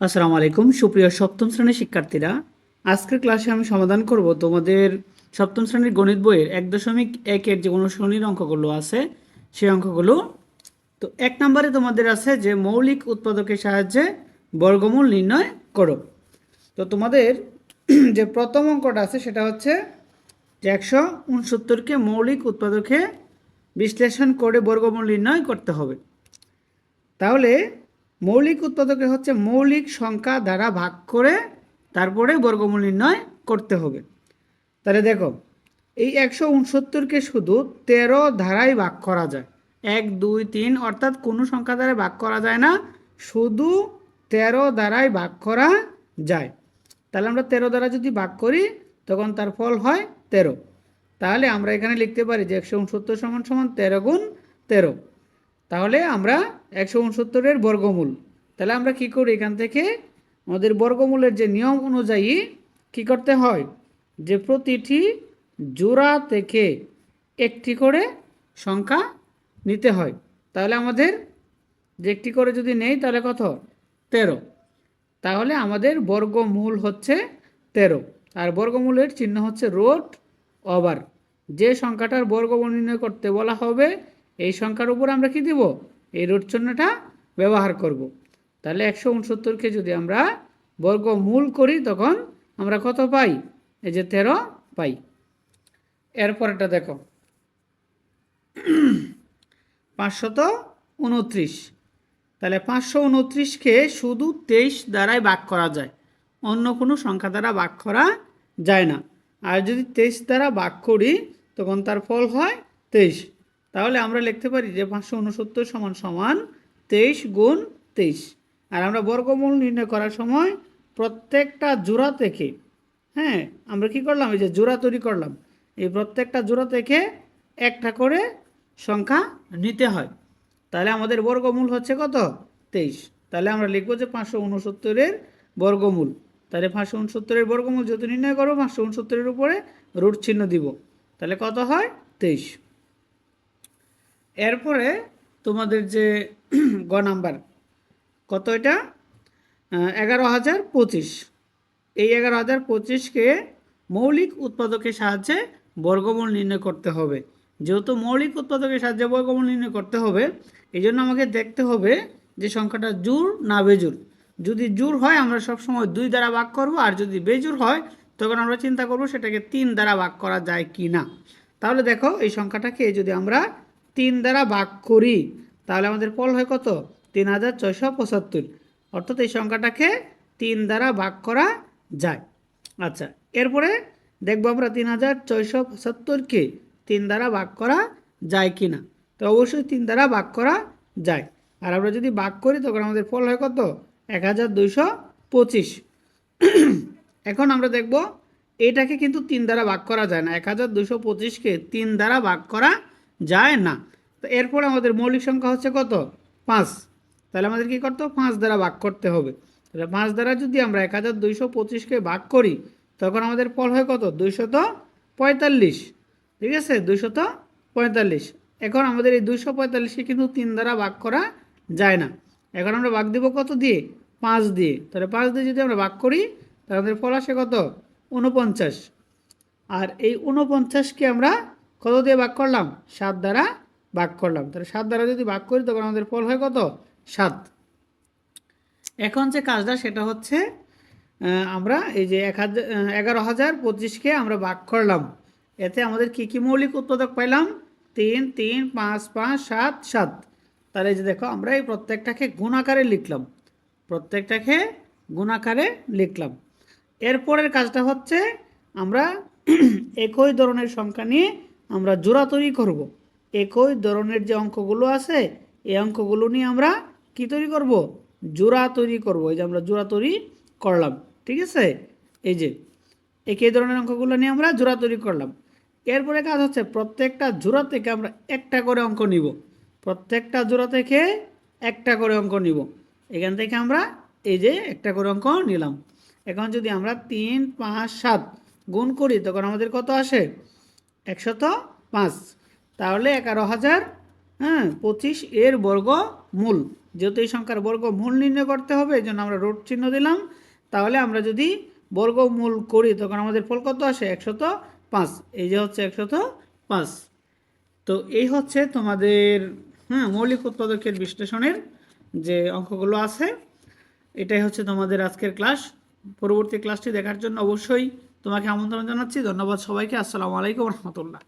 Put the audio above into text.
আসসালামু আলাইকুম। সুপ্রিয় সপ্তম শ্রেণির শিক্ষার্থীরা, আজকের ক্লাসে আমি সমাধান করব তোমাদের সপ্তম শ্রেণির গণিত বইয়ের এক দশমিক একের যে অনুশীলনীর অঙ্কগুলো আছে, সেই অঙ্কগুলো। তো এক নম্বরে তোমাদের আছে যে মৌলিক উৎপাদকের সাহায্যে বর্গমূল নির্ণয় করো। তো তোমাদের যে প্রথম অঙ্কটা আছে, সেটা হচ্ছে যে একশো উনসত্তরকে মৌলিক উৎপাদকে বিশ্লেষণ করে বর্গমূল নির্ণয় করতে হবে। তাহলে মৌলিক উৎপাদকে হচ্ছে মৌলিক সংখ্যা দ্বারা ভাগ করে তারপরে বর্গমূল নির্ণয় করতে হবে। তাহলে দেখো, এই একশো উনসত্তরকে শুধু তেরো ধারায় ভাগ করা যায়। এক, দুই, তিন, অর্থাৎ কোনো সংখ্যা দ্বারা ভাগ করা যায় না, শুধু তেরো দ্বারাই ভাগ করা যায়। তাহলে আমরা তেরো দ্বারা যদি ভাগ করি, তখন তার ফল হয় তেরো। তাহলে আমরা এখানে লিখতে পারি যে একশো উনসত্তর সমান সমান তেরো গুণ তেরো। তাহলে আমরা একশো উনসত্তরের বর্গমূল। তাহলে আমরা কি করি এখান থেকে? আমাদের বর্গমূলের যে নিয়ম অনুযায়ী কি করতে হয়? যে প্রতিটি জোড়া থেকে একটি করে সংখ্যা নিতে হয়। তাহলে আমাদের যে একটি করে যদি নেই, তাহলে কত? তেরো। তাহলে আমাদের বর্গমূল হচ্ছে তেরো। আর বর্গমূলের চিহ্ন হচ্ছে রোট ওভার। যে সংখ্যাটার বর্গমূল নির্ণয় করতে বলা হবে এই সংখ্যার উপর আমরা কি দিব? এই রোট চিহ্নটা ব্যবহার করব। তাহলে একশো উনসত্তরকে যদি আমরা বর্গমূল করি, তখন আমরা কত পাই? এই যে তেরো পাই। এরপরটা দেখো। পাঁচশত উনত্রিশ। তাহলে পাঁচশো উনত্রিশকে শুধু তেইশ দ্বারাই ভাগ করা যায়। অন্য কোনো সংখ্যা দ্বারা ভাগ করা যায় না। আর যদি তেইশ দ্বারা ভাগ করি, তখন তার ফল হয় তেইশ। তাহলে আমরা লিখতে পারি যে পাঁচশো উনসত্তর সমান সমান তেইশ গুণ তেইশ। আর আমরা বর্গমূল নির্ণয় করার সময় প্রত্যেকটা জোড়া থেকে হ্যাঁ আমরা কি করলাম? এই যে জোড়া তৈরি করলাম। এই প্রত্যেকটা জোড়া থেকে একটা করে সংখ্যা নিতে হয়। তাহলে আমাদের বর্গমূল হচ্ছে কত? তেইশ। তাহলে আমরা লিখব যে পাঁচশো উনসত্তরের বর্গমূল। তাহলে পাঁচশো উনসত্তরের বর্গমূল যেহেতু নির্ণয় করব, পাঁচশো উনসত্তরের উপরে রুট চিহ্ন দিব। তাহলে কত হয়? তেইশ। এরপরে তোমাদের যে গ নাম্বার, কত এটা? এগারো হাজার পঁচিশ। এই এগারো হাজার পঁচিশকে মৌলিক উৎপাদকের সাহায্যে বর্গমূল নির্ণয় করতে হবে। যেহেতু মৌলিক উৎপাদকের সাহায্যে বর্গমূল নির্ণয় করতে হবে, এই জন্য আমাকে দেখতে হবে যে সংখ্যাটা জোর না বেজুর। যদি জোর হয়, আমরা সবসময় দুই দ্বারা ভাগ করব, আর যদি বেজুর হয়, তখন আমরা চিন্তা করব সেটাকে তিন দ্বারা ভাগ করা যায় কি না তাহলে দেখো, এই সংখ্যাটাকে যদি আমরা তিন দ্বারা ভাগ করি, তাহলে আমাদের ফল হয় কত? তিন হাজার ছয়শো পঁচাত্তর। অর্থাৎ এই সংখ্যাটাকে তিন দ্বারা ভাগ করা যায়। আচ্ছা এরপরে দেখব আমরা তিন হাজার ছয়শো পঁচাত্তরকে তিন দ্বারা ভাগ করা যায় কি না তো অবশ্যই তিন দ্বারা ভাগ করা যায়। আর আমরা যদি ভাগ করি, তখন আমাদের ফল হয় কত? এক হাজার দুইশো পঁচিশ। এখন আমরা দেখব এটাকে কিন্তু তিন দ্বারা ভাগ করা যায় না। এক হাজার দুশো পঁচিশকে তিন দ্বারা ভাগ করা যায় না। তো এরপরে আমাদের মৌলিক সংখ্যা হচ্ছে কত? পাঁচ। তাহলে আমাদের কী করতে হবে? পাঁচ দ্বারা ভাগ করতে হবে। তাহলে পাঁচ দ্বারা যদি আমরা এক হাজার দুইশো পঁচিশকে ভাগ করি, তখন আমাদের ফল হয় কত? দুইশত পঁয়তাল্লিশ। ঠিক আছে? দুইশত পঁয়তাল্লিশ। এখন আমাদের এই দুইশো পঁয়তাল্লিশকে কিন্তু তিন দ্বারা ভাগ করা যায় না। এখন আমরা ভাগ দিব কত দিয়ে? পাঁচ দিয়ে। তাহলে পাঁচ দিয়ে যদি আমরা ভাগ করি, তাহলে আমাদের ফল আসে কত? উনপঞ্চাশ আর এই উনপঞ্চাশকে আমরা কত দিয়ে ভাগ করলাম? সাত দ্বারা ভাগ করলাম। তাহলে সাত দ্বারা যদি ভাগ করি, তখন আমাদের ফল হয় কত? সাত। এখন যে কাজটা, সেটা হচ্ছে আমরা এই যে এক হাজার এগারো হাজার পঁচিশকে আমরা ভাগ করলাম। এতে আমাদের কি, কী মৌলিক উৎপাদক পাইলাম? তিন তিন, পাঁচ পাঁচ, সাত সাত। তাহলে যে দেখো, আমরা এই প্রত্যেকটাকে গুণাকারে লিখলাম। প্রত্যেকটাকে গুণাকারে লিখলাম। এরপরের কাজটা হচ্ছে, আমরা একই ধরনের সংখ্যা নিয়ে আমরা জোড়া তৈরি করব। একই ধরনের যে অঙ্কগুলো আছে, এই অঙ্কগুলো নিয়ে আমরা কি তৈরি করব? জোড়া তৈরি করব। এই যে আমরা জোড়া তৈরি করলাম, ঠিক আছে? এই যে, একই ধরনের অঙ্কগুলো নিয়ে আমরা জোড়া তৈরি করলাম। এরপরে কাজ হচ্ছে প্রত্যেকটা জোড়া থেকে আমরা একটা করে অঙ্ক নিব। প্রত্যেকটা জোড়া থেকে একটা করে অঙ্ক নিব। এখান থেকে আমরা এই যে একটা করে অঙ্ক নিলাম। এখন যদি আমরা তিন, পাঁচ, সাত গুণ করি, তখন আমাদের কত আসে? একশত পাঁচ। তাহলে এগারো হাজার হ্যাঁ পঁচিশ এর বর্গ মূল যেহেতু এই সংখ্যার বর্গ মূল নির্ণয় করতে হবে, এই জন্য আমরা রোড চিহ্ন দিলাম। তাহলে আমরা যদি বর্গমূল করি, তখন আমাদের ফল কত আসে? একশত পাঁচ। এই যে হচ্ছে একশত পাঁচ। তো এই হচ্ছে তোমাদের হ্যাঁ মৌলিক উৎপাদকের বিশ্লেষণের যে অঙ্কগুলো আছে। এটাই হচ্ছে তোমাদের আজকের ক্লাস। পরবর্তী ক্লাসটি দেখার জন্য অবশ্যই তোমাকে আমন্ত্রণ জানাচ্ছি। ধন্যবাদ সবাইকে। আসসালামু আলাইকুম রহমতুল্লাহ।